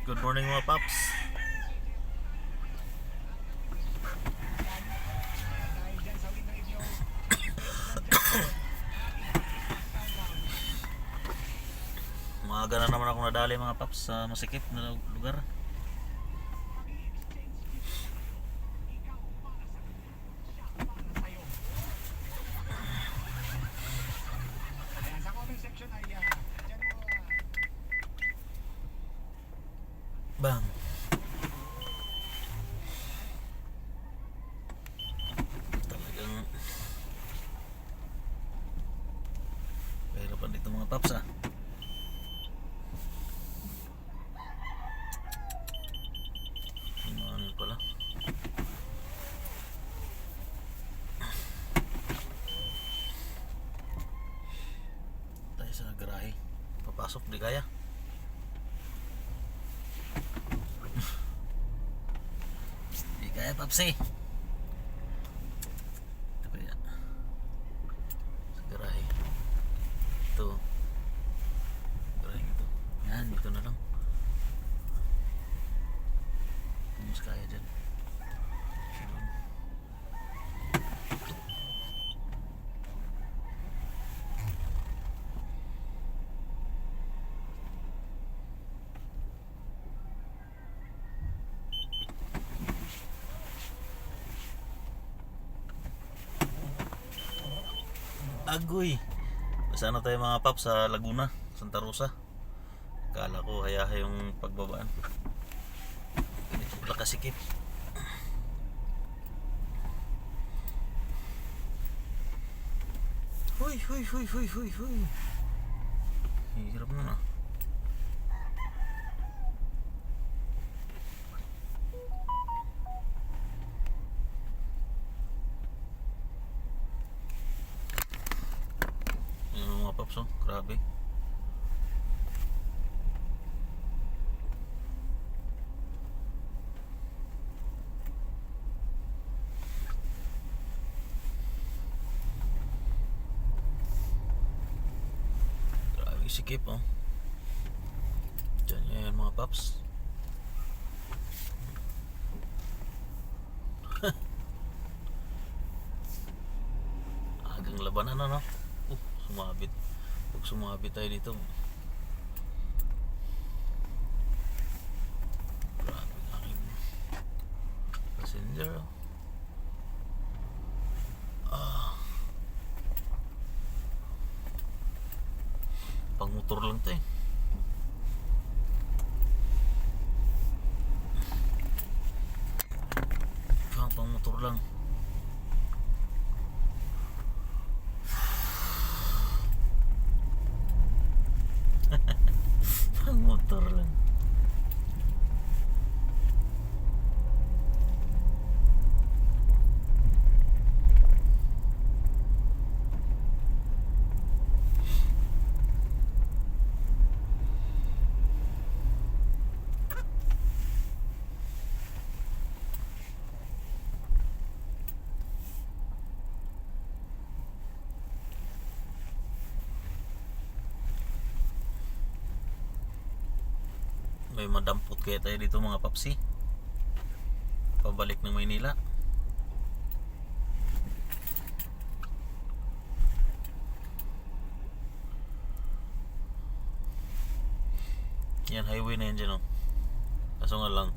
Good morning mga paps. Maaga na naman ako nadali mga paps sa masikip na lugar. Ayan, sa comment section ay uh, dyan mo ah, Bang. Talagang Mahirapan dito mga paps ah. Ano pala? Tayo sa garahe. Papasok di kaya. Di kaya papsi. Ito kaya. Sa garahe. Ito. Garahe ito. Yan, dito na lang. Kung mas kaya dyan. Agoy. Sana tayo mga pap sa Laguna, Santa Rosa. Kala ko hayahay yung pagbabaan. Ganito pala kasikip. Huy, huy, huy, huy, huy, huy. Hirap na na. Paps oh, grabe. Grabe sikip oh. Diyan yan mga paps. Agang labanan na no. Uh, sumabit. Pag sumabit tayo dito. Grabe ang aking passenger. oh. Ah. Pang motor lang. Ah, pang motor lang. Pang motor lang. May madampot kaya tayo dito mga papsi. Pabalik ng Maynila. Yan, highway na yan dyan oh. Kaso nga lang,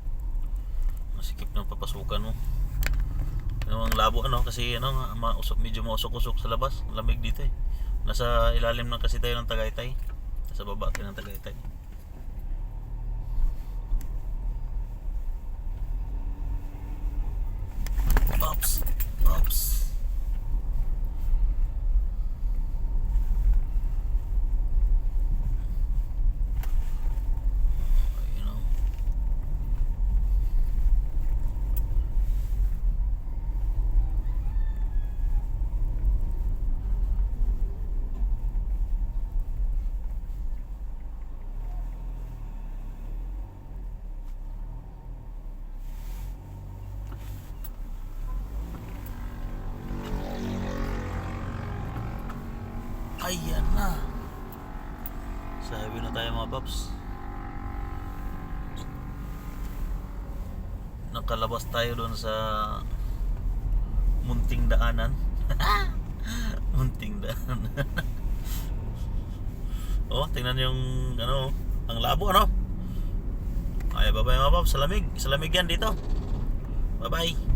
masikip ng papasukan mo. Ano ang labo ano kasi ano mausok medyo mausok-usok sa labas, lamig dito eh. Nasa ilalim na kasi tayo ng Tagaytay. Nasa baba tayo ng Tagaytay. Pops, pops. You know. Ayan na. Sa highway na tayo mga paps. nakalabas tayo doon sa munting daanan. munting daanan. oh, tingnan yung ano, ang labo ano. Ay, bye-bye mga paps. Salamig. Salamig yan dito. Bye-bye.